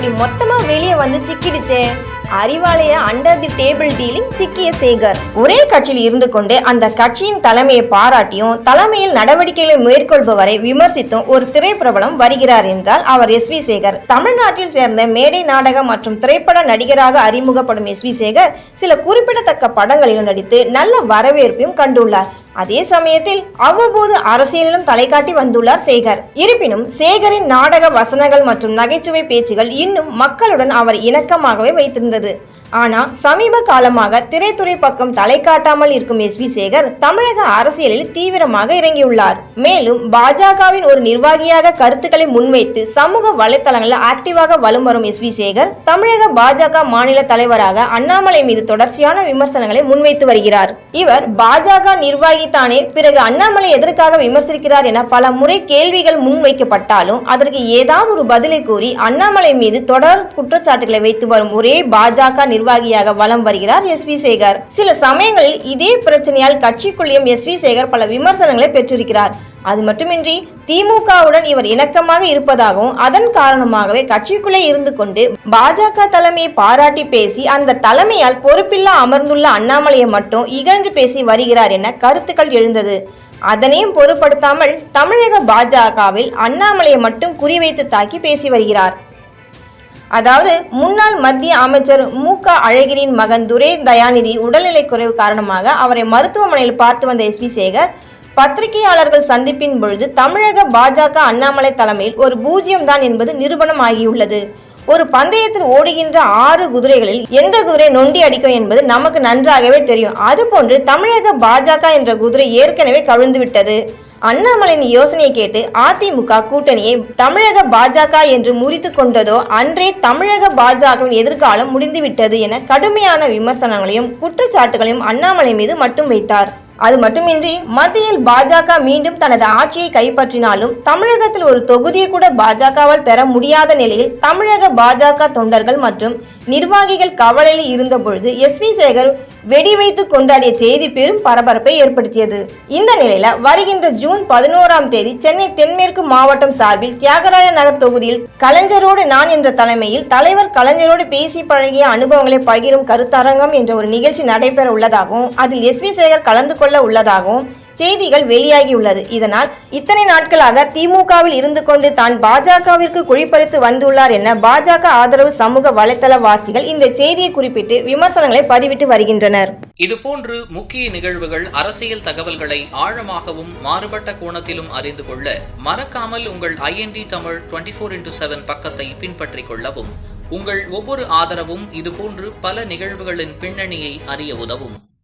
இப்படி மொத்தமா வெளியே வந்து சிக்கிடுச்சே. Arivalaya under the table dealing சிக்கிய சேகர். ஒரே கட்சியில் இருந்து கொண்டு அந்த கட்சியின் தலைமையை பாராட்டியும் தலைமையில் நடவடிக்கைகளை மேற்கொள்பவரை விமர்சித்தும் ஒரு திரைப்பிரபலம் வருகிறார் என்றால் அவர் எஸ் வி சேகர். தமிழ்நாட்டில் சேர்ந்த மேடை நாடகம் மற்றும் திரைப்பட நடிகராக அறிமுகப்படும் எஸ் வி சேகர் சில குறிப்பிடத்தக்க படங்களிலும் நடித்து நல்ல வரவேற்பையும் கண்டுள்ளார். அதே சமயத்தில் அவ்வப்போது அரசியலிலும் தலைகாட்டி வந்துள்ளார் சேகர். இருப்பினும் சேகரின் நாடக வசனங்கள் மற்றும் நகைச்சுவை பேச்சுகள் இன்னும் மக்களுடன் அவர் இணக்கமாகவே வைத்திருந்தது. ஆனால் சமீப காலமாக திரைத்துறை பக்கம் தலை காட்டாமல் இருக்கும் எஸ் வி சேகர் தமிழக அரசியலில் தீவிரமாக இறங்கியுள்ளார். மேலும் பாஜகவின் ஒரு நிர்வாகியாக கருத்துக்களை முன்வைத்து சமூக வலைத்தளங்களில் ஆக்டிவாக வலம் வரும் எஸ் வி சேகர் தமிழக பாஜக மாநில தலைவராக அண்ணாமலை மீது தொடர்ச்சியான விமர்சனங்களை முன்வைத்து வருகிறார். இவர் பாஜக நிர்வாகி தானே பிறகு அண்ணாமலை எதற்காக விமர்சிக்கிறார் என பல முறை கேள்விகள் முன்வைக்கப்பட்டாலும் அதற்கு ஏதாவது ஒரு பதிலை கூறி அண்ணாமலை மீது தொடர் குற்றச்சாட்டுகளை வைத்து வரும் ஒரே பாஜக நிர்வாகியாக வலம் வருகிறார் எஸ் வி சேகர். சில சமயங்களில் இதே பிரச்சனையால் கட்சிக்குள்ளேயும் எஸ் வி சேகர் பல விமர்சனங்களை பெற்றிருக்கிறார். அது மட்டுமின்றி திமுகவுடன் இவர் இணக்கமாக இருப்பதாகவும் அதன் காரணமாகவே கட்சிக்குள்ளே இருந்து கொண்டு பாஜக தலைமையை பாராட்டி பேசி அந்த தலைமையால் பொறுப்பில்லா அமர்ந்துள்ள அண்ணாமலையை மட்டும் இகழ்ந்து பேசி வருகிறார் என கருத்துக்கள் எழுந்தது. அதனையும் பொருட்படுத்தாமல் தமிழக பாஜகவில் அண்ணாமலையை மட்டும் குறிவைத்து தாக்கி பேசி வருகிறார். அதாவது முன்னாள் மத்திய அமைச்சர் மு. க. அழகிரியின் மகன் துரை தயாநிதி உடல்நிலை குறைவு காரணமாக அவரை மருத்துவமனையில் பார்த்து வந்த எஸ். வி. சேகர் பத்திரிகையாளர்கள் சந்திப்பின் பொழுது தமிழக பாஜக அண்ணாமலை தலைமையில் ஒரு பூஜ்ஜியம் தான் என்பது நிரூபணம் ஆகியுள்ளது ஒரு பந்தயத்தில் ஓடுகின்ற ஆறு குதிரைகளில் எந்த குதிரை நொண்டி அடிக்கும் என்பது நமக்கு நன்றாகவே தெரியும். அதுபோன்று தமிழக பாஜக என்ற குதிரை ஏற்கனவே கவிழ்ந்து விட்டது அண்ணாமலையின் யோசனையை கேட்டு அதிமுக கூட்டணியை தமிழக பாஜக என்று முறித்து கொண்டதோ அன்றே தமிழக பாஜகவின் எதிர்காலம் முடிந்துவிட்டது என கடுமையான விமர்சனங்களையும் குற்றச்சாட்டுகளையும் அண்ணாமலை மீது மட்டும் வைத்தார். அது மட்டுமின்றி மத்தியில் பாஜக மீண்டும் தனது ஆட்சியை கைப்பற்றினாலும் தமிழகத்தில் ஒரு தொகுதியை கூட பாஜகவால் பெற முடியாத நிலையில் தமிழக பாஜக தொண்டர்கள் மற்றும் நிர்வாகிகள் கவலையில் இருந்தபொழுது எஸ் வி சேகர் வெடி வைத்து கொண்டாடிய செய்தி பெரும் பரபரப்பை ஏற்படுத்தியது. இந்த நிலையில வருகின்ற ஜூன் பதினோராம் தேதி சென்னை தென்மேற்கு மாவட்டம் சார்பில் தியாகராய நகர் தொகுதியில் கலைஞரோடு நான் என்ற தலைமையில் தலைவர் கலைஞரோடு பேசி பழகிய அனுபவங்களை பகிரும் கருத்தரங்கம் என்ற ஒரு நிகழ்ச்சி நடைபெற உள்ளதாகவும் அதில் எஸ் சேகர் கலந்து கொள்ள உள்ளதாகவும் செய்திகள் வெளியாகியுள்ளது. இதனால் இத்தனை நாட்களாக திமுகவில் இருந்து கொண்டு தான் பாஜகவிற்கு குழிப்பறித்து வந்துள்ளார் என பாஜக ஆதரவு சமூக வலைதளவாசிகள் இந்த செய்தியை குறிப்பிட்டு விமர்சனங்களை பதிவிட்டு வருகின்றனர். இதுபோன்று முக்கிய நிகழ்வுகள் அரசியல் தகவல்களை ஆழமாகவும் மாறுபட்ட கோணத்திலும் அறிந்து கொள்ள மறக்காமல் உங்கள் IND Tamil twenty four into seven பக்கத்தை பின்பற்றிக் கொள்ளவும். உங்கள் ஒவ்வொரு ஆதரவும் இதுபோன்று பல நிகழ்வுகளின் பின்னணியை அறிய உதவும்.